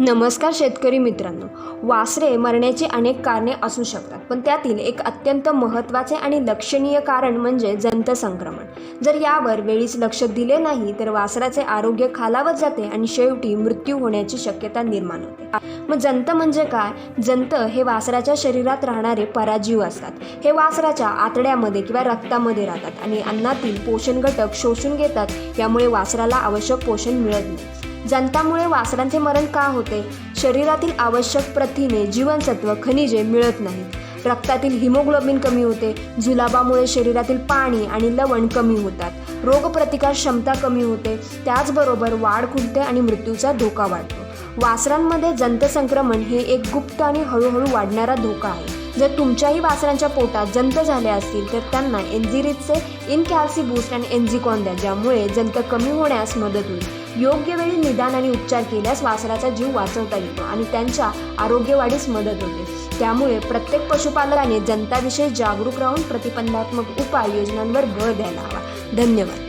नमस्कार शेतकरी मित्रांनो. वासरे मरण्याची अनेक कारणे असू शकतात पण त्यातील एक अत्यंत महत्त्वाचे आणि लक्षणीय कारण म्हणजे जंत संक्रमण. जर यावर वेळीच लक्ष दिले नाही तर वासराचे आरोग्य खालावत जाते आणि शेवटी मृत्यू होण्याची शक्यता निर्माण होते. मग जंत म्हणजे काय? जंत हे वासराच्या शरीरात राहणारे पराजीव असतात. हे वासराच्या आतड्यामध्ये किंवा रक्तामध्ये राहतात आणि अन्नातील पोषण घटक शोषून घेतात यामुळे वासराला आवश्यक पोषण मिळत नाही. जंतामुळे वासरांचे मरण का होते? शरीरातील आवश्यक प्रथिने जीवनसत्व खनिजे मिळत नाहीत. रक्तातील हिमोग्लोबिन कमी होते. जुलाबामुळे शरीरातील पाणी आणि लवण कमी होतात. रोगप्रतिकार क्षमता कमी होते. त्याचबरोबर वाढ खुंटते आणि मृत्यूचा धोका वाढतो. वासरांमध्ये जंतसंक्रमण हे एक गुप्त आणि हळूहळू वाढणारा धोका आहे. जर तुमच्याही वासरांच्या पोटात जंत झाले असतील तर त्यांना एन्झिरिजचे इनकॅल्सी बूस्ट आणि एन्झिकॉन द्या ज्यामुळे जंत कमी होण्यास मदत होईल. योग्य वेळी निदान आणि उपचार केल्यास वासराचा जीव वाचवता येतो आणि त्यांच्या आरोग्यवाढीस मदत होते. त्यामुळे प्रत्येक पशुपालकाने जनताविषयी जागरूक राहून प्रतिबंधात्मक उपाय योजनांवर भर द्यायला हवा. धन्यवाद.